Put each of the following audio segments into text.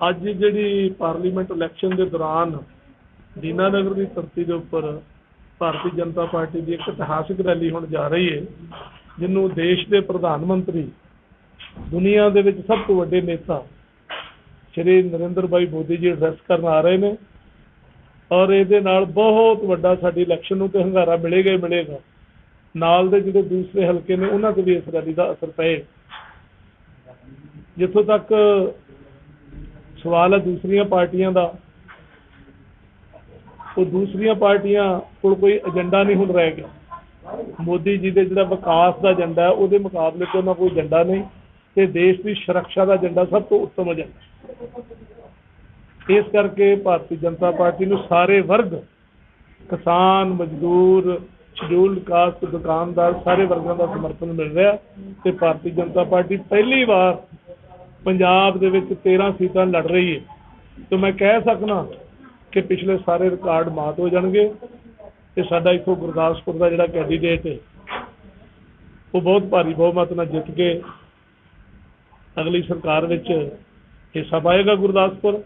ਅੱਜ ਜਿਹੜੀ parliament election ਦੇ ਦੌਰਾਨ ਦੀਨਾਨਗਰ ਦੀ ਧਰਤੀ ਦੇ ਉੱਪਰ ਭਾਰਤੀ ਜਨਤਾ ਪਾਰਟੀ ਦੀ ਇੱਕ ਇਤਿਹਾਸਿਕ ਰੈਲੀ ਹੋਣ ਜਾ ਰਹੀ ਹੈ ਜਿਹਨੂੰ ਦੇਸ਼ ਦੇ ਪ੍ਰਧਾਨ ਮੰਤਰੀ, ਦੁਨੀਆ ਦੇ ਵਿੱਚ ਸਭ ਤੋਂ ਵੱਡੇ ਨੇਤਾ ਸ਼੍ਰੀ ਨਰਿੰਦਰ ਭਾਈ ਮੋਦੀ ਜੀ ਐਡਰੈਸ ਕਰਨ ਆ ਰਹੇ ਨੇ ਔਰ ਇਹਦੇ ਨਾਲ ਬਹੁਤ ਵੱਡਾ ਸਾਡੀ ਇਲੈਕਸ਼ਨ ਨੂੰ ਤੇ ਹੰਗਾਰਾ ਮਿਲੇਗਾ ਹੀ ਮਿਲੇਗਾ। ਨਾਲ ਦੇ ਜਿਹੜੇ ਦੂਸਰੇ ਹਲਕੇ ਨੇ, ਉਹਨਾਂ ਤੇ ਵੀ ਇਸ ਰੈਲੀ ਦਾ ਅਸਰ ਪਏ। ਜਿੱਥੋਂ ਤੱਕ ਸਵਾਲ ਹੈ ਦੂਸਰੀਆਂ ਪਾਰਟੀਆਂ ਦਾ। ਉਹ ਦੂਸਰੀਆਂ ਪਾਰਟੀਆਂ ਕੋਲ ਕੋਈ ਏਜੰਡਾ ਨਹੀਂ ਹੁਣ ਰਹਿ ਗਿਆ। ਮੋਦੀ ਜੀ ਦੇ ਜਿਹੜਾ ਵਿਕਾਸ ਦਾ ਏਜੰਡਾ ਉਹਦੇ ਮੁਕਾਬਲੇ 'ਚ ਉਹਨਾਂ ਕੋਈ ਏਜੰਡਾ ਨਹੀਂ ਤੇ ਦੇਸ਼ ਦੀ ਸੁਰੱਖਿਆ ਦਾ ਏਜੰਡਾ ਸਭ ਤੋਂ ਉੱਤਮ ਏਜੰਡਾ ਇਸ ਕਰਕੇ ਭਾਰਤੀ ਜਨਤਾ ਪਾਰਟੀ ਨੂੰ ਸਾਰੇ ਵਰਗ, ਕਿਸਾਨ, ਮਜ਼ਦੂਰ ਸ਼ਡਿਊਲਡ ਕਾਸਟ ਦੁਕਾਨਦਾਰ, ਸਾਰੇ ਵਰਗਾਂ ਦਾ ਸਮਰਥਨ ਮਿਲ ਰਿਹਾ ਤੇ ਭਾਰਤੀ ਜਨਤਾ ਪਾਰਟੀ ਪਹਿਲੀ ਵਾਰ ਪੰਜਾਬ ਦੇ ਵਿੱਚ 13 ਸੀਟਾਂ ਲੜ ਰਹੀ ਹੈ। ਤੇ ਮੈਂ ਕਹਿ ਸਕਦਾ ਕਿ ਪਿਛਲੇ ਸਾਰੇ ਰਿਕਾਰਡ ਮਾਤ ਹੋ ਜਾਣਗੇ ਤੇ ਸਾਡਾ ਇੱਥੋਂ ਗੁਰਦਾਸਪੁਰ ਦਾ ਜਿਹੜਾ ਕੈਂਡੀਡੇਟ ਹੈ, ਉਹ ਬਹੁਤ ਭਾਰੀ ਬਹੁਮਤ ਨਾਲ ਜਿੱਤ ਕੇ ਅਗਲੀ ਸਰਕਾਰ ਵਿੱਚ ਹਿੱਸਾ ਪਾਏਗਾ ਗੁਰਦਾਸਪੁਰ।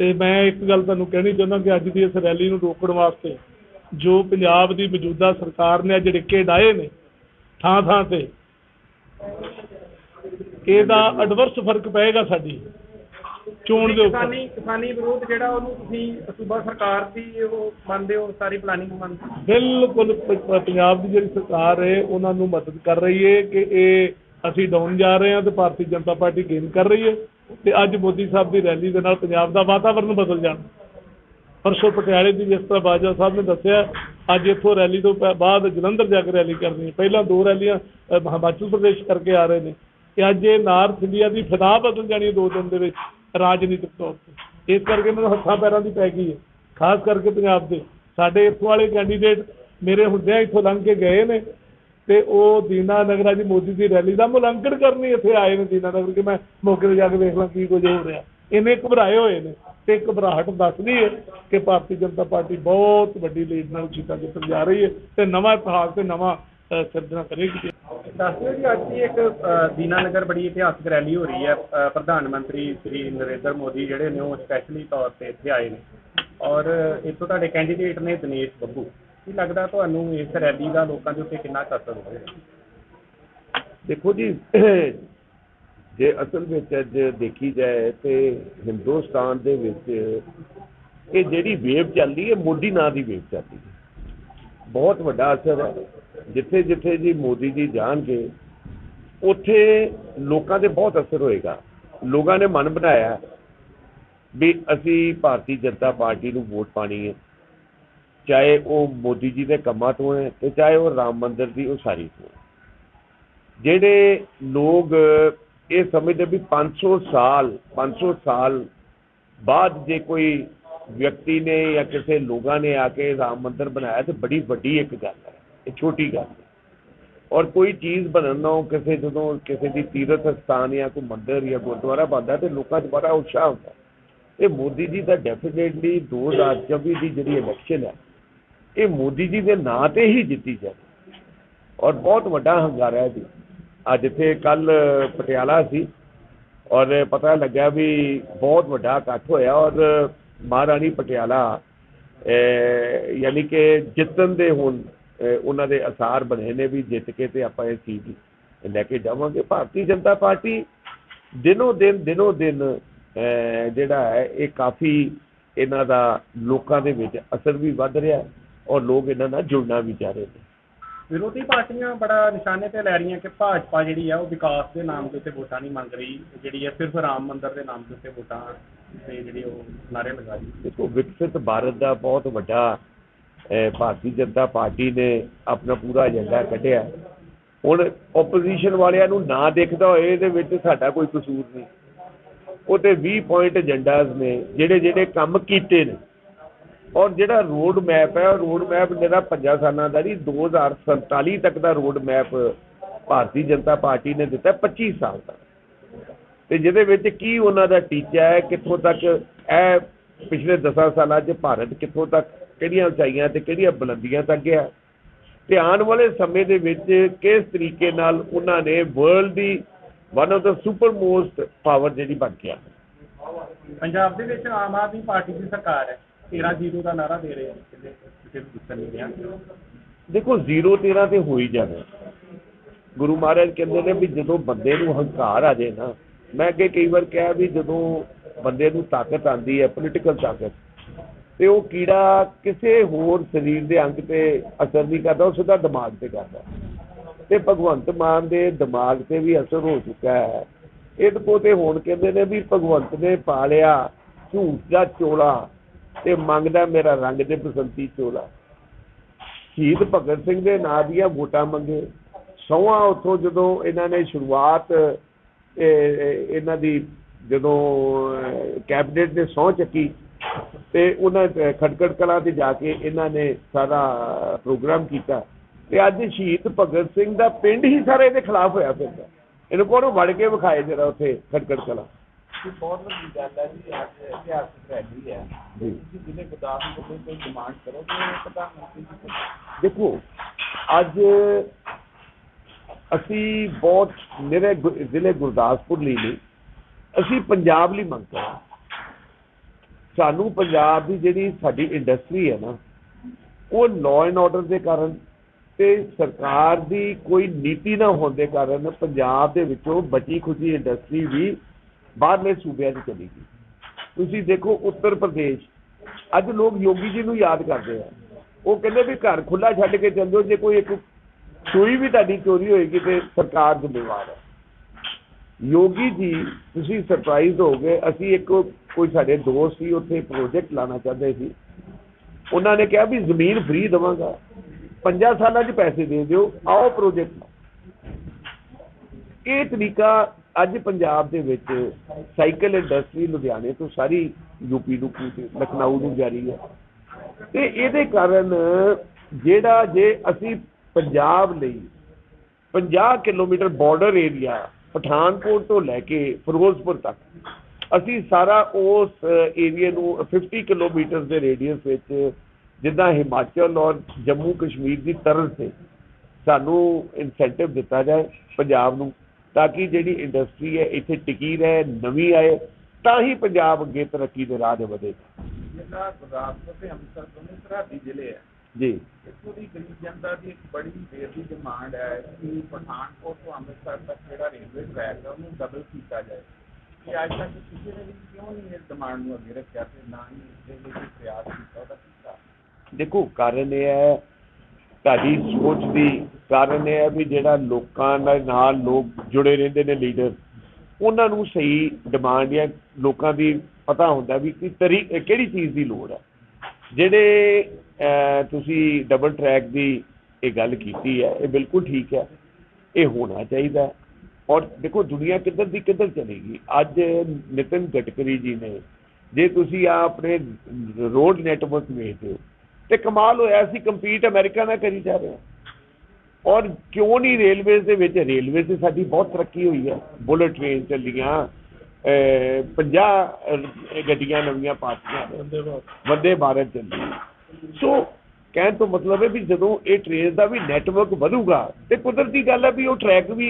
ਤੇ ਮੈਂ ਇੱਕ ਗੱਲ ਤੁਹਾਨੂੰ ਕਹਿਣੀ ਚਾਹੁੰਦਾ ਕਿ ਅੱਜ ਦੀ ਇਸ ਰੈਲੀ ਨੂੰ ਰੋਕਣ ਵਾਸਤੇ ਜੋ ਪੰਜਾਬ ਦੀ ਮੌਜੂਦਾ ਸਰਕਾਰ ਨੇ ਅੱਜ ਡਿੱਕੇ ਡਾਏ ਨੇ ਥਾਂ ਥਾਂ ਤੇ ਇਹਦਾ ਐਡਵਰਸ ਫ਼ਰਕ ਪਏਗਾ ਸਾਡੀ। ਚੋਣ ਦੇ ਉੱਪਰ। ਕਿਸਾਨੀ ਕਿਸਾਨੀ ਵਿਰੋਧ ਜਿਹੜਾ ਉਹਨੂੰ ਤੁਸੀਂ ਸੂਬਾ ਸਰਕਾਰ ਦੀ ਉਹ ਮੰਨਦੇ ਹੋ ਸਾਰੀ ਪਲਾਨਿੰਗ ਮੰਨਦੇ ਹੋ? ਬਿਲਕੁਲ ਪ- ਪੰਜਾਬ ਦੀ ਜਿਹੜੀ ਸਰਕਾਰ ਹੈ ਉਹਨਾਂ ਨੂੰ ਮਦਦ ਕਰ ਰਹੀ ਹੈ ਕਿ ਇਹ ਅਸੀਂ ਡਾਊਨ ਜਾ ਰਹੇ ਹਾਂ ਤੇ ਭਾਰਤੀ ਜਨਤਾ ਪਾਰਟੀ ਗੇਨ ਕਰ ਰਹੀ ਹੈ ਤੇ ਅੱਜ ਮੋਦੀ ਸਾਹਿਬ ਦੀ ਰੈਲੀ ਦੇ ਨਾਲ ਪੰਜਾਬ ਦਾ ਵਾਤਾਵਰਣ ਬਦਲ ਜਾਣਾ। ਪਰਸੋਂ ਪਟਿਆਲੇ ਦੀ ਜਿਸ ਤਰ੍ਹਾਂ ਬਾਜਵਾ ਸਾਹਿਬ ਨੇ ਦੱਸਿਆ ਅੱਜ ਇੱਥੋਂ ਰੈਲੀ ਤੋਂ ਪੈ- ਬਾਅਦ ਜਲੰਧਰ ਜਾ ਕੇ ਰੈਲੀ ਕਰਨੀ ਹੈ। ਪਹਿਲਾਂ ਦੋ ਰੈਲੀਆਂ ਅ, ਹਿਮਾਚਲ ਪ੍ਰਦੇਸ਼ ਕਰਕੇ ਆ ਰਹੇ ਨੇ। ਕਿ ਅੱਜ ਇਹ ਨਾਰਥ ਇੰਡੀਆ ਦੀ ਫਦਾ ਬਦਲ ਜਾਣੀ ਹੈ ਦੋ ਦਿਨ ਦੇ ਵਿੱਚ, ਰਾਜਨੀਤਿਕ ਤੌਰ ਤੇ। ਇਸ ਕਰਕੇ ਮੈਨੂੰ ਹੱਥਾਂ ਪੈਰਾਂ ਦੀ ਪੈ ਗਈ ਹੈ, ਖਾਸ ਕਰਕੇ ਪੰਜਾਬ ਦੇ। ਸਾਡੇ ਇੱਥੋਂ ਵਾਲੇ ਕੈਂਡੀਡੇਟ ਮੇਰੇ ਹੁੰਦਿਆਂ ਇੱਥੋਂ ਲੰਘ ਕੇ ਗਏ ਨੇ ਤੇ ਉਹ ਦੀਨਾ ਨਗਰਾ ਦੀ ਮੋਦੀ ਦੀ ਰੈਲੀ ਦਾ ਮੁਲਾਂਕਣ ਕਰਨੀ ਇੱਥੇ ਆਏ ਨੇ ਦੀਨਾ ਨਗਰ ਕਿ ਮੈਂ ਮੌਕੇ ਤੇ ਜਾ ਕੇ ਦੇਖ ਲਾਂ ਕੀ ਕੁਝ ਹੋ ਰਿਹਾ। ਇੰਨੇ ਘਬਰਾਏ ਹੋਏ ਨੇ ਤੇ ਘਬਰਾਹਟ ਦੱਸਦੀ ਹੈ ਕਿ ਭਾਰਤੀ ਜਨਤਾ ਪਾਰਟੀ ਬਹੁਤ ਵੱਡੀ ਲੀਡ ਨਾਲ ਸੀਟਾਂ ਜਿੱਤਣ ਜਾ ਰਹੀ ਹੈ ਤੇ ਨਵਾਂ ਇਤਿਹਾਸ ਤੇ ਨਵਾਂ ਸਿਰਜਣਾ ਕਰੇਗੀ। ਦੱਸ ਦਿਓ ਜੀ ਅੱਜ ਦੀ ਇੱਕ ਦੀਨਾਨਗਰ ਬੜੀ ਇਤਿਹਾਸਕ ਰੈਲੀ ਹੋ ਰਹੀ ਹੈ। ਪ੍ਰਧਾਨ ਮੰਤਰੀ ਸ੍ਰੀ ਨਰਿੰਦਰ ਮੋਦੀ ਜਿਹੜੇ ਨੇ ਉਹ ਸਪੈਸ਼ਲੀ ਤੌਰ ਤੇ ਇੱਥੇ ਆਏ ਨੇ। ਔਰ ਇੱਥੋਂ ਤੁਹਾਡੇ ਕੈਂਡੀਡੇਟ ਨੇ ਦਿਨੇਸ਼ ਬੱਬੂ। ਕੀ ਲੱਗਦਾ ਤੁਹਾਨੂੰ ਇਸ ਰੈਲੀ ਦਾ ਲੋਕਾਂ ਦੇ ਉੱਤੇ ਕਿੰਨਾ ਅਸਰ ਹੋਵੇਗਾ? ਦੇਖੋ ਜੀ ਜੇ ਅਸਲ ਵਿੱਚ ਅੱਜ ਦੇਖੀ ਜਾਏ ਤੇ ਹਿੰਦੁਸਤਾਨ ਦੇ ਵਿੱਚ ਇਹ ਜਿਹੜੀ ਵੇਵ ਚੱਲਦੀ ਹੈ ਮੋਦੀ ਨਾਂ ਦੀ ਵੇਵ ਚੱਲਦੀ ਹੈ। ਬਹੁਤ ਵੱਡਾ ਅਸਰ ਹੈ। ਜਿੱਥੇ ਜਿੱਥੇ ਜੀ ਮੋਦੀ ਜੀ ਜਾਣਗੇ, ਉੱਥੇ ਲੋਕਾਂ ਦੇ ਬਹੁਤ ਅਸਰ ਹੋਏਗਾ। ਲੋਕਾਂ ਨੇ ਮਨ ਬਣਾਇਆ ਵੀ ਅਸੀਂ ਭਾਰਤੀ ਜਨਤਾ ਪਾਰਟੀ ਨੂੰ ਵੋਟ ਪਾਣੀ ਹੈ। ਚਾਹੇ ਉਹ ਮੋਦੀ ਜੀ ਦੇ ਕੰਮਾਂ ਤੋਂ ਹੈ ਤੇ ਚਾਹੇ ਉਹ ਰਾਮ ਮੰਦਿਰ ਦੀ ਉਸਾਰੀ ਤੋਂ ਹੈ। ਜਿਹੜੇ ਲੋਕ ਇਹ ਸਮਝਦੇ ਵੀ 500 ਸਾਲ 500 ਸਾਲ ਬਾਅਦ ਜੇ ਕੋਈ ਵਿਅਕਤੀ ਨੇ ਜਾਂ ਕਿਸੇ ਲੋਕਾਂ ਨੇ ਆ ਕੇ ਰਾਮ ਮੰਦਿਰ ਬਣਾਇਆ ਤੇ ਬੜੀ ਵੱਡੀ ਇੱਕ ਗੱਲ ਹੈ, ਇਹ ਛੋਟੀ ਗੱਲ ਹੈ। ਔਰ ਕੋਈ ਚੀਜ਼ ਬਣਨ ਨੂੰ ਕਿਸੇ ਜਦੋਂ ਕਿਸੇ ਦੀ ਤੀਰਥ ਸਥਾਨ ਜਾਂ ਕੋਈ ਮੰਦਿਰ ਜਾਂ ਗੁਰਦੁਆਰਾ ਬਣਦਾ ਤੇ ਲੋਕਾਂ 'ਚ ਬੜਾ ਉਤਸ਼ਾਹ ਹੁੰਦਾ ਇਹ ਮੋਦੀ ਜੀ ਦਾ ਡੈਫੀਨੇਟਲੀ 2024 ਦੀ ਜਿਹੜੀ ਇਲੈਕਸ਼ਨ ਹੈ, ਇਹ ਮੋਦੀ ਜੀ ਦੇ ਨਾਂ ਤੇ ਹੀ ਜਿੱਤੀ ਜਾਵੇ। ਔਰ ਬਹੁਤ ਵੱਡਾ ਹੰਗਾਰਾ ਹੈ ਜੀ। ਅੱਜ ਇੱਥੇ ਕੱਲ ਪਟਿਆਲਾ ਸੀ ਔਰ ਪਤਾ ਲੱਗਿਆ ਵੀ ਬਹੁਤ ਵੱਡਾ ਇਕੱਠ ਹੋਇਆ ਔਰ ਮਹਾਰਾਣੀ ਪਟਿਆਲਾ ਯਾਨੀ ਕਿ ਜਿੱਤਣ ਦੇ ਹੁਣ ਉਹਨਾਂ ਦੇ ਅਸਾਰ ਬਣੇ ਨੇ ਵੀ ਜਿੱਤ ਕੇ ਤੇ ਆਪਾਂ ਇਹ ਚੀਜ਼ ਲੈ ਕੇ ਜਾਵਾਂਗੇ। ਭਾਰਤੀ ਜਨਤਾ ਪਾਰਟੀ ਦਿਨੋ ਦਿਨ ਦਿਨੋ ਦਿਨ ਜਿਹੜਾ ਹੈ, ਇਹ ਕਾਫੀ ਇਹਨਾਂ ਦਾ ਲੋਕਾਂ ਦੇ ਵਿੱਚ ਅਸਰ ਵੀ ਵੱਧ ਰਿਹਾ ਔਰ ਲੋਕ ਇਹਨਾਂ ਨਾਲ ਜੁੜਨਾ ਵੀ ਚਾਹ ਰਹੇ ਨੇ। ਵਿਰੋਧੀ ਪਾਰਟੀਆਂ ਬੜਾ ਨਿਸ਼ਾਨੇ ਤੇ ਲੈ ਰਹੀਆਂ ਕਿ ਭਾਜਪਾ ਜਿਹੜੀ ਆ ਉਹ ਵਿਕਾਸ ਦੇ ਨਾਮ ਦੇ ਉੱਤੇ ਵੋਟਾਂ ਨਹੀਂ ਮੰਗ ਰਹੀ। ਜਿਹੜੀ ਹੈ ਸਿਰਫ ਰਾਮ ਮੰਦਿਰ ਦੇ ਨਾਮ ਦੇ ਉੱਤੇ ਵੋਟਾਂ ਤੇ ਜਿਹੜੀ ਉਹ ਨਾਰੇ ਲਗਾ ਰਹੀ ਦੇਖੋ, ਵਿਕਸਿਤ ਭਾਰਤ ਦਾ ਬਹੁਤ ਵੱਡਾ ਭਾਰਤੀ ਜਨਤਾ ਪਾਰਟੀ ਨੇ ਆਪਣਾ ਪੂਰਾ ਏਜੰਡਾ ਕੱਢਿਆ। ਹੁਣ ਆਪੋਜੀਸ਼ਨ ਵਾਲਿਆਂ ਨੂੰ ਨਾ ਦੇਖਦਾ ਹੋਏ ਇਹਦੇ ਵਿੱਚ ਸਾਡਾ ਕੋਈ ਕਸੂਰ ਨਹੀਂ। ਉਹ ਤੇ 20 ਪੁਆਇੰਟ ਏਜੰਡਾਸ ਨੇ, ਜਿਹੜੇ ਜਿਹੜੇ ਕੰਮ ਕੀਤੇ ਨੇ। ਔਰ ਜਿਹੜਾ ਰੋਡ ਮੈਪ ਹੈ, ਉਹ ਰੋਡ ਮੈਪ ਜਿਹੜਾ ਪੰਜਾਂ ਸਾਲਾਂ ਦਾ ਨਹੀਂ 2047 ਤੱਕ ਦਾ road map Bharatiya Janata Party ਨੇ ਦਿੱਤਾ 25 ਸਾਲ ਦਾ ਤੇ ਜਿਹਦੇ ਵਿੱਚ ਕੀ ਉਹਨਾਂ ਦਾ ਟੀਚਾ ਹੈ ਕਿੱਥੋਂ ਤੱਕ ਇਹ ਪਿਛਲੇ 10 ਸਾਲਾਂ 'ਚ ਭਾਰਤ ਕਿੱਥੋਂ ਤੱਕ ਕਿਹੜੀਆਂ ਉਚਾਈਆਂ ਤੇ ਕਿਹੜੀਆਂ ਬੁਲੰਦੀਆਂ ਤੱਕ ਗਿਆ? ਤੇ ਆਉਣ ਵਾਲੇ ਸਮੇਂ ਦੇ ਵਿੱਚ ਕਿਸ ਤਰੀਕੇ ਨਾਲ ਉਹਨਾਂ ਨੇ ਵਰਲਡ ਦੀ ਵਨ ਆਫ ਦਾ ਸੁਪਰ ਮੋਸਟ ਪਾਵਰ ਜਿਹੜੀ ਬਣ ਗਿਆ ਪੰਜਾਬ ਦੇ ਵਿੱਚ ਆਮ ਆਦਮੀ ਪਾਰਟੀ ਦੀ ਸਰਕਾਰ ਹੈ। 13 ਜ਼ੀਰੋ ਦਾ ਨਾਰਾ ਦੇ ਰਹੇ ਆ ਕਿਤੇ ਪੁੱਛਣ ਨਹੀਂ ਰਿਹਾ। ਦੇਖੋ 0 13 ਤੇ ਹੋ ਹੀ ਜਾਣਾ। ਗੁਰੂ ਮਹਾਰਾਜ ਕਹਿੰਦੇ ਨੇ ਵੀ ਜਦੋਂ ਬੰਦੇ ਨੂੰ ਹੰਕਾਰ ਆ ਜਾਏ ਨਾ ਮੈਂ ਅੱਗੇ ਕਈ ਵਾਰ ਕਿਹਾ ਵੀ ਜਦੋਂ ਬੰਦੇ ਨੂੰ ਤਾਕਤ ਆਂਦੀ ਹੈ ਪੋਲੀਟੀਕਲ ਤਾਕਤ, ਤੇ ਉਹ ਕੀੜਾ ਕਿਸੇ ਹੋਰ ਸਰੀਰ ਦੇ ਅੰਗ ਤੇ ਅਸਰ ਨਹੀਂ ਕਰਦਾ, ਉਹ ਸਿੱਧਾ ਦਿਮਾਗ ਤੇ ਕਰਦਾ। ਤੇ ਭਗਵੰਤ ਮਾਨ ਦੇ ਦਿਮਾਗ ਤੇ ਵੀ ਅਸਰ ਹੋ ਚੁੱਕਾ ਹੈ। ਇਹਦੇ ਕੋ ਤੇ ਹੁਣ ਕਹਿੰਦੇ ਨੇ ਵੀ ਭਗਵੰਤ ਨੇ ਪਾ ਲਿਆ ਝੂਠ ਦਾ ਚੋਲਾ ਤੇ ਮੰਗਦਾ ਮੇਰਾ ਰੰਗ ਦੇ ਬਸੰਤੀ ਚੋਲਾ। ਸ਼ਹੀਦ ਭਗਤ ਸਿੰਘ ਦੇ ਨਾਂ ਦੀਆਂ ਵੋਟਾਂ ਮੰਗੇ। ਸੌਆਂ ਉੱਥੋਂ ਜਦੋਂ ਇਹਨਾਂ ਨੇ ਸ਼ੁਰੂਆਤ ਇਹਨਾਂ ਦੀ ਜਦੋਂ ਕੈਬਨਿਟ ਨੇ ਸਹੁੰ ਚੱਕੀ ਤੇ ਉਹਨਾਂ ਖਟਕੜ ਕਲਾਂ ਤੇ ਜਾ ਕੇ ਇਹਨਾਂ ਨੇ ਸਾਰਾ ਪ੍ਰੋਗਰਾਮ ਕੀਤਾ ਤੇ ਅੱਜ ਸ਼ਹੀਦ ਭਗਤ ਸਿੰਘ ਦਾ ਪਿੰਡ ਹੀ ਸਾਰਾ ਇਹਦੇ ਖਿਲਾਫ ਹੋਇਆ ਫਿਰਦਾ। ਇਹਨੂੰ ਕੋਲੋਂ ਵੜ ਕੇ ਵਿਖਾਏ ਜਰਾ ਉੱਥੇ ਖਟਕੜ ਕਲਾਂ। ਬਹੁਤ ਵੱਡੀ ਗੱਲ ਹੈ ਜੀ ਅੱਜ ਇਤਿਹਾਸਕ ਰੈਲੀ ਹੈ। ਜੀ। ਜ਼ਿਲ੍ਹੇ ਗੁਰਦਾਸਪੁਰ ਤੋਂ ਕੋਈ ਡਿਮਾਂਡ ਕਰੋਗੇ ਪ੍ਰਧਾਨ ਮੰਤਰੀ ਜੀ? ਦੇਖੋ ਅੱਜ ਅਸੀਂ ਬਹੁਤ ਮੇਰੇ ਗੁ- ਜ਼ਿਲ੍ਹੇ ਗੁਰਦਾਸਪੁਰ ਲਈ ਨਹੀਂ ਅਸੀਂ ਪੰਜਾਬ ਲਈ ਮੰਗ ਕਰ ਸਾਨੂੰ ਪੰਜਾਬ ਦੀ ਜਿਹੜੀ ਸਾਡੀ ਇੰਡਸਟਰੀ ਹੈ ਨਾ, ਉਹ ਲਾਅ ਐਂਡ ਆਰਡਰ ਦੇ ਕਾਰਨ ਤੇ ਸਰਕਾਰ ਦੀ ਕੋਈ ਨੀਤੀ ਨਾ ਹੋਣ ਦੇ ਕਾਰਨ ਪੰਜਾਬ ਦੇ ਵਿੱਚੋਂ ਬਚੀ ਖੁਚੀ ਇੰਡਸਟਰੀ ਵੀ ਬਾਹਰਲੇ ਸੂਬਿਆਂ 'ਚ ਚਲੀ ਗਈ। ਤੁਸੀਂ ਦੇਖੋ ਉੱਤਰ ਪ੍ਰਦੇਸ਼, ਅੱਜ ਲੋਕ ਯੋਗੀ ਜੀ ਨੂੰ ਯਾਦ ਕਰਦੇ ਆ। ਉਹ ਕਹਿੰਦੇ ਵੀ ਘਰ ਖੁੱਲਾ ਛੱਡ ਕੇ ਚੱਲ ਜਾਓ ਜੇ ਕੋਈ ਇੱਕ ਸੂਈ ਵੀ ਤੁਹਾਡੀ ਚੋਰੀ ਹੋਏਗੀ ਤੇ ਸਰਕਾਰ ਜ਼ਿੰਮੇਵਾਰ ਹੈ। ਯੋਗੀ ਜੀ, ਤੁਸੀਂ ਸਰਪ੍ਰਾਈਜ਼ ਹੋਗੇ ਅਸੀਂ ਇੱਕ ਕੋਈ ਸਾਡੇ ਦੋਸਤ ਸੀ, ਉੱਥੇ ਪ੍ਰੋਜੈਕਟ ਲਾਣਾ ਚਾਹੁੰਦੇ ਸੀ। ਉਹਨਾਂ ਨੇ ਕਿਹਾ ਵੀ ਜ਼ਮੀਨ ਫ੍ਰੀ ਦਵਾਂਗਾ। ਪੰਜਾਂ ਸਾਲਾਂ 'ਚ ਪੈਸੇ ਦੇ ਦਿਓ, ਆਓ ਪ੍ਰੋਜੈਕਟ ਇਹ ਤਰੀਕਾ ਅੱਜ ਪੰਜਾਬ ਦੇ ਵਿੱਚ ਸਾਈਕਲ ਇੰਡਸਟਰੀ ਲੁਧਿਆਣੇ ਤੋਂ ਸਾਰੀ ਯੂਪੀ ਨੂੰ ਲਖਨਊ ਨੂੰ ਜਾਰੀ ਹੈ। ਤੇ ਇਹਦੇ ਕਾਰਨ ਜਿਹੜਾ ਜੇ ਅਸੀਂ ਪੰਜਾਬ ਲਈ 50 ਕਿਲੋਮੀਟਰ ਬਾਰਡਰ ਏਰੀਆ ਪਠਾਨਕੋਟ ਤੋਂ ਲੈ ਕੇ ਫਿਰੋਜ਼ਪੁਰ ਤੱਕ। ਅਸੀਂ ਸਾਰਾ ਉਸ ਏਰੀਆ ਨੂੰ 50 ਕਿਲੋਮੀਟਰ ਦੇ ਰੇਡੀਅਸ ਵਿੱਚ ਜਿੱਦਾਂ ਹਿਮਾਚਲ ਔਰ ਜੰਮੂ ਕਸ਼ਮੀਰ ਦੀ ਤਰ੍ਹਾਂ ਤੇ ਸਾਨੂੰ ਇਨਸੈਂਟਿਵ ਦਿੱਤਾ ਜਾਏ ਪੰਜਾਬ ਨੂੰ ਤਾਂ ਕਿ ਜਿਹੜੀ ਇੰਡਸਟਰੀ ਹੈ ਇੱਥੇ ਟਿਕੀ ਰਹੇ ਨਵੀਂ ਆਏ ਤਾਂ ਹੀ ਪੰਜਾਬ ਅੱਗੇ ਤਰੱਕੀ ਦੇ ਰਾਹ 'ਤੇ ਵਧੇਗਾ ਜਿਹੜਾ ਗੁਰਦਾਸਪੁਰ ਤੇ ਅੰਮ੍ਰਿਤਸਰ ਦੋਵੇਂ ਸਰਹੱਦੀ ਜ਼ਿਲ੍ਹੇ ਹੈ ਜੀ। ਜਨਤਾ ਦੀ ਇੱਕ ਬੜੀ ਦੇਰ ਦੀ ਡਿਮਾਂਡ ਹੈ ਕਿ ਪਠਾਨਕੋਟ ਤੋਂ ਅੰਮ੍ਰਿਤਸਰ ਤੱਕ ਜਿਹੜਾ ਰੇਲਵੇ ਟਰੈਕ ਹੈ ਉਹਨੂੰ ਡਬਲ ਕੀਤਾ ਜਾਏ। ਕਿ ਅੱਜ ਤੱਕ ਕਿਸੇ ਨੇ ਵੀ ਕਿਉਂ ਨਹੀਂ ਇਸ ਡਿਮਾਂਡ ਨੂੰ ਅੱਗੇ ਰੱਖਿਆ ਤੇ ਨਾ ਹੀ ਇਸ ਦੇ ਲਈ ਕੋਈ ਪ੍ਰਯਾਸ ਕੀਤਾ, ਉਹਦਾ ਕੀਤਾ ਦੇਖੋ, ਕਾਰਨ ਇਹ ਹੈ, ਤੁਹਾਡੀ ਸੋਚ ਦੀ ਕਾਰਨ ਇਹ ਹੈ ਵੀ ਜਿਹੜਾ ਲੋਕਾਂ ਦੇ ਨਾਲ ਲੋਕ ਜੁੜੇ ਰਹਿੰਦੇ ਨੇ ਲੀਡਰ ਉਹਨਾਂ ਨੂੰ ਸਹੀ ਡਿਮਾਂਡ ਜਾਂ ਲੋਕਾਂ ਦੀ ਪਤਾ ਹੁੰਦਾ ਵੀ ਕਿ ਤਰੀ, ਕਿਹੜੀ ਚੀਜ਼ ਦੀ ਲੋੜ ਹੈ। ਜਿਹੜੇ ਤੁਸੀਂ ਡਬਲ ਟਰੈਕ ਦੀ ਇਹ ਗੱਲ ਕੀਤੀ ਹੈ, ਇਹ ਬਿਲਕੁਲ ਠੀਕ ਹੈ, ਇਹ ਹੋਣਾ ਚਾਹੀਦਾ ਔਰ ਦੇਖੋ, ਦੁਨੀਆ ਕਿੱਧਰ ਦੀ ਕਿੱਧਰ ਚਲੇਗੀ? ਅੱਜ ਨਿਤਿਨ ਗਡਕਰੀ ਜੀ ਨੇ, ਜੇ ਤੁਸੀਂ ਆ ਆਪਣੇ ਰੋਡ ਨੈਟਵਰਕ ਵੇਖਦੇ ਹੋ, ਤੇ ਕਮਾਲ ਹੋਇਆ ਸੀ ਕੰਪੀਟ ਅਮਰੀਕਾ ਨਾਲ ਕਰੀ ਜਾ ਰਹੇ ਹਾਂ। ਔਰ ਕਿਉਂ ਨਹੀਂ ਰੇਲਵੇਜ਼ ਦੇ ਵਿੱਚ? ਰੇਲਵੇਜ਼ ਤੇ ਸਾਡੀ ਬਹੁਤ ਤਰੱਕੀ ਹੋਈ ਹੈ। ਬੁਲਟ ਟ੍ਰੇਨ ਚੱਲੀਆਂ 50 ਗੱਡੀਆਂ ਨਵੀਆਂ ਪਾਤੀਆਂ ਵੰਦੇ ਭਾਰਤ। ਚੱਲੀ। ਸੋ ਕਹਿਣ ਤੋਂ ਮਤਲਬ ਹੈ ਵੀ ਜਦੋਂ ਇਹ ਟ੍ਰੇਨ ਦਾ ਵੀ ਨੈਟਵਰਕ ਵਧੂਗਾ ਤੇ ਕੁਦਰਤੀ ਗੱਲ ਹੈ ਵੀ ਉਹ ਟਰੈਕ ਵੀ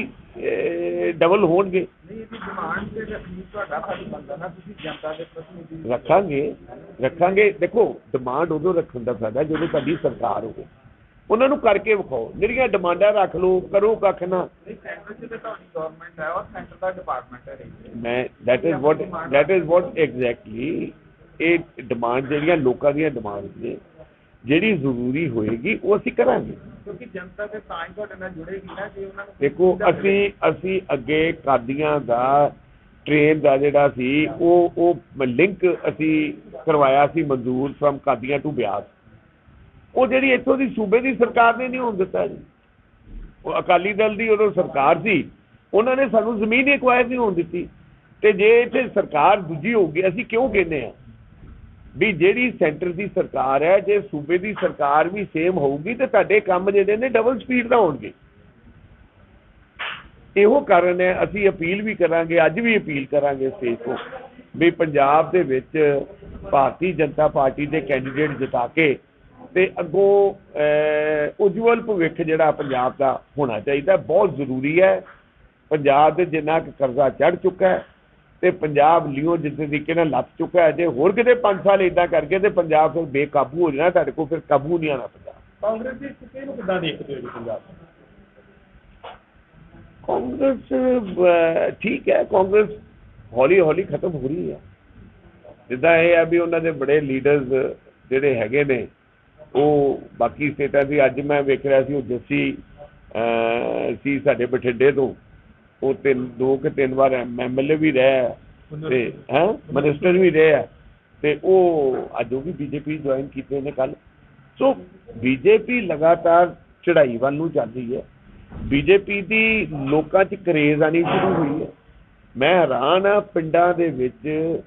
ਡਬਲ ਹੋਣਗੇ। ਨਹੀਂ ਇਹਦੀ ਡਿਮਾਂਡ ਤੇ ਰੱਖਣੀ ਤੁਹਾਡਾ ਫਰਜ਼ ਬਣਦਾ ਨਾ ਤੁਸੀਂ ਜਨਤਾ ਦੇ ਪ੍ਰਤੀਨਿਧੀ। ਰੱਖਾਂਗੇ ਰੱਖਾਂਗੇ। ਦੇਖੋ ਡਿਮਾਂਡ ਉਦੋਂ ਰੱਖਣ ਦਾ ਫਾਇਦਾ ਜਦੋਂ ਤੁਹਾਡੀ ਸਰਕਾਰ ਹੋਵੇ। ਉਹਨਾਂ ਨੂੰ ਕਰਕੇ ਵਿਖਾਓ। ਜਿਹੜੀਆਂ ਡਿਮਾਂਡਾਂ ਰੱਖ ਲਓ ਕਰੋ ਕੱਖ ਨਾ। ਨਹੀਂ ਸੈਂਟਰ 'ਚ ਤੇ ਤੁਹਾਡੀ ਗਵਰਨਮੈਂਟ ਹੈ ਔਰ ਸੈਂਟਰ ਦਾ ਡਿਪਾਰਟਮੈਂਟ ਹੈ ਰੇਲਵੇ ਮੈਂ that is what that is what exactly ਇਹ ਡਿਮਾਂਡ ਜਿਹੜੀਆਂ ਲੋਕਾਂ ਦੀਆਂ ਡਿਮਾਂਡ ਨੇ ਜਿਹੜੀ ਜ਼ਰੂਰੀ ਹੋਏਗੀ ਉਹ ਅਸੀਂ ਕਰਾਂਗੇ। ਕਿਉਂਕਿ ਜਨਤਾ ਤੇ ਤਾਂ ਹੀ ਤੁਹਾਡੇ ਨਾਲ ਜੁੜੇਗੀ ਨਾ ਜੇ ਉਹਨਾਂ ਨੂੰ ਦੇਖੋ ਅਸੀਂ ਅਸੀਂ ਅੱਗੇ ਕਾਦੀਆਂ ਦਾ ਟ੍ਰੇਨ ਦਾ ਜਿਹੜਾ ਸੀ ਉਹ ਉਹ ਲਿੰਕ ਅਸੀਂ ਕਰਵਾਇਆ ਸੀ ਮਨਜ਼ੂਰ ਫਰਮ ਕਾਦੀਆਂ ਟੂ ਬਿਆਸ। ਉਹ ਜਿਹੜੀ ਇੱਥੋਂ ਦੀ ਸੂਬੇ ਦੀ ਸਰਕਾਰ ਨੇ ਨਹੀਂ ਹੋਣ ਦਿੱਤਾ ਜੀ। ਉਹ ਅਕਾਲੀ ਦਲ ਦੀ ਉਦੋਂ ਸਰਕਾਰ ਸੀ, ਉਹਨਾਂ ਨੇ ਸਾਨੂੰ ਜ਼ਮੀਨ ਹੀ ਐਕਵਾਇਰ ਨਹੀਂ ਹੋਣ ਦਿੱਤੀ। ਤੇ ਜੇ ਇੱਥੇ ਸਰਕਾਰ ਦੂਜੀ ਹੋਊਗੀ, ਅਸੀਂ ਕਿਉਂ ਕਹਿੰਦੇ ਆ ਵੀ ਜਿਹੜੀ ਸੈਂਟਰ ਦੀ ਸਰਕਾਰ ਹੈ, ਜੇ ਸੂਬੇ ਦੀ ਸਰਕਾਰ ਵੀ ਸੇਮ ਹੋਊਗੀ, ਤੇ ਤੁਹਾਡੇ ਕੰਮ ਜਿਹੜੇ ਨੇ ਡਬਲ ਸਪੀਡ ਦਾ ਹੋਣਗੇ। ਇਹੋ ਕਾਰਨ ਹੈ, ਅਸੀਂ ਅਪੀਲ ਵੀ ਕਰਾਂਗੇ, ਅੱਜ ਵੀ ਅਪੀਲ ਕਰਾਂਗੇ ਸਟੇਜ ਤੋਂ, ਵੀ ਪੰਜਾਬ ਦੇ ਵਿੱਚ ਭਾਰਤੀ ਜਨਤਾ ਪਾਰਟੀ ਦੇ ਕੈਂਡੀਡੇਟ ਜਿਤਾ ਕੇ ਤੇ ਅੱਗੋਂ ਉਜਵਲ ਭਵਿੱਖ ਜਿਹੜਾ ਪੰਜਾਬ ਦਾ ਹੋਣਾ ਚਾਹੀਦਾ ਬਹੁਤ ਜ਼ਰੂਰੀ ਹੈ। ਪੰਜਾਬ ਦੇ ਜਿੰਨਾ ਕੁ ਕਰਜ਼ਾ ਚੜ ਚੁੱਕਾ ਹੈ ਤੇ ਪੰਜਾਬ ਲਿਓ ਜਿਸ ਤਰੀਕੇ ਨਾਲ ਲੱਤ ਚੁੱਕਾ ਹੈ। ਜੇ ਹੋਰ ਕਿਤੇ 5 ਸਾਲ ਇਦਾਂ ਕਰਕੇ ਤੇ ਪੰਜਾਬ ਫਿਰ ਬੇਕਾਬੂ ਹੋ ਜਾਣਾ ਤੁਹਾਡੇ ਕੋਲ ਫਿਰ ਕਾਬੂ ਨਹੀਂ ਆਣਾ ਪੰਜਾਬ। ਕਾਂਗਰਸ ਦੀ ਸਥਿਤੀ ਨੂੰ ਕਿੱਦਾਂ ਦੇਖਦੇ ਹੋ ਜੀ ਪੰਜਾਬ? ਕਾਂਗਰਸ ਠੀਕ ਹੈ ਕਾਂਗਰਸ ਹੌਲੀ ਹੌਲੀ ਖਤਮ ਹੋ ਰਹੀ ਹੈ। ਜਿੱਦਾਂ ਇਹ ਆ ਵੀ ਉਹਨਾਂ ਦੇ ਬੜੇ ਲੀਡਰਸ ਜਿਹੜੇ ਹੈਗੇ ਨੇ ਉਹ ਬਾਕੀ ਸਟੇਟਾਂ ਦੀ ਅੱਜ ਮੈਂ ਵੇਖ ਰਿਹਾ ਸੀ ਉਹ ਜੱਸੀ ਸੀ ਸਾਡੇ ਬਠਿੰਡੇ ਤੋਂ। ਉਹ ਤਿੰਨ ਦੋ ਕਿ ਤਿੰਨ ਵਾਰ ਐਮਐਲਏ ਵੀ ਰਿਹਾ ਤੇ ਹੈ ਮਿਨਿਸਟਰ ਵੀ ਰਿਹਾ ਤੇ ਉਹ ਅੱਜ ਉਹ ਵੀ ਬੀਜੇਪੀ ਜੁਆਇਨ ਕੀਤੇ ਨੇ ਕੱਲ ਸੋ ਬੀਜੇਪੀ ਲਗਾਤਾਰ ਚੜ੍ਹਾਈ ਵੱਲ ਨੂੰ ਚੱਲ ਰਹੀ ਹੈ। ਬੀਜੇਪੀ ਦੀ ਲੋਕਾਂ 'ਚ ਕਰੇਜ਼ ਆਣੀ ਸ਼ੁਰੂ ਹੋਈ ਹੈ। ਮੈਂ ਹੈਰਾਨ ਆ ਪਿੰਡਾਂ ਦੇ ਵਿੱਚ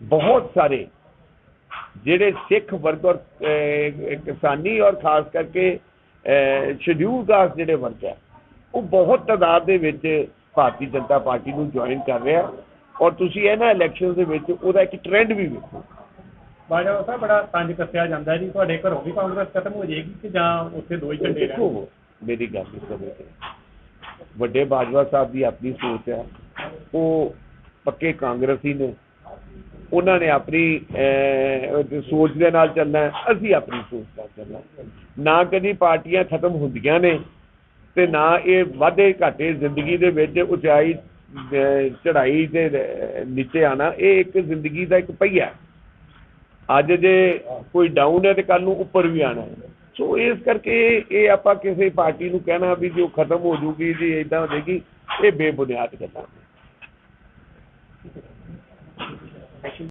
ਬਹੁਤ ਸਾਰੇ ਜਿਹੜੇ ਸਿੱਖ ਵਰਗ ਔਰ ਕਿਸਾਨੀ ਔਰ ਖਾਸ ਕਰਕੇ ਸ਼ਡਿਊਲ ਕਾਸਟ ਜਿਹੜੇ ਵਰਗ ਹੈ ਉਹ ਬਹੁਤ ਤਾਦਾਦ ਦੇ ਵਿੱਚ ਭਾਰਤੀ ਜਨਤਾ ਪਾਰਟੀ ਨੂੰ ਜੁਆਇਨ ਕਰ ਰਿਹਾ ਔਰ ਤੁਸੀਂ ਇਹਨਾਂ ਇਲੈਕਸ਼ਨਸ ਦੇ ਵਿੱਚ ਉਹਦਾ ਇੱਕ ਟ੍ਰੈਂਡ ਵੀ ਵੇਖੋ। ਬਾਜਵਾ ਸਾਹਿਬ ਬੜਾ ਤੰਜ ਕੱਸਿਆ ਜਾਂਦਾ ਜੀ ਤੁਹਾਡੇ ਘਰੋਂ ਵੀ ਕਾਂਗਰਸ ਖਤਮ ਹੋ ਜਾਏਗੀ ਕਿ ਜਾਂ ਉੱਥੇ ਦੋ ਹੀ ਝੰਡੇ ਰਹਿਣਗੇ? ਮੇਰੀ ਗੱਲ ਨਹੀਂ ਸਮਝਦੇ ਵੱਡੇ ਬਾਜਵਾ ਸਾਹਿਬ ਦੀ ਆਪਣੀ ਸੋਚ ਹੈ ਉਹ ਪੱਕੇ ਕਾਂਗਰਸੀ ਨੇ ਉਹਨਾਂ ਨੇ ਆਪਣੀ ਸੋਚ ਦੇ ਨਾਲ ਚੱਲਣਾ ਅਸੀਂ ਆਪਣੀ ਸੋਚ ਨਾਲ ਚੱਲਣਾ ਨਾ ਕਦੀ ਪਾਰਟੀਆਂ ਖਤਮ ਹੁੰਦੀਆਂ ਨੇ ਤੇ ਨਾ ਇਹ ਵਾਧੇ ਘਾਟੇ ਜ਼ਿੰਦਗੀ ਦੇ ਵਿੱਚ ਉਚਾਈ ਚੜਾਈ ਚੜ੍ਹਾਈ ਤੇ ਨੀਚੇ ਆਣਾ ਇਹ ਇੱਕ ਜ਼ਿੰਦਗੀ ਦਾ ਇੱਕ ਪਹੀਆ ਅੱਜ ਜੇ ਕੋਈ ਡਾਊਨ ਹੈ ਤੇ ਕੱਲ ਨੂੰ ਉੱਪਰ ਵੀ ਆਣਾ ਸੋ ਇਸ ਕਰਕੇ ਇਹ ਆਪਾਂ ਕਿਸੇ ਪਾਰਟੀ ਨੂੰ ਕਹਿਣਾ ਵੀ ਜੋ ਖਤਮ ਹੋ ਜੂਗੀ ਜੀ ਇਦਾਂ ਹੋ ਇਹ ਬੇਬੁਨਿਆਦ ਗੱਲਾਂ ਨੇ। discussion?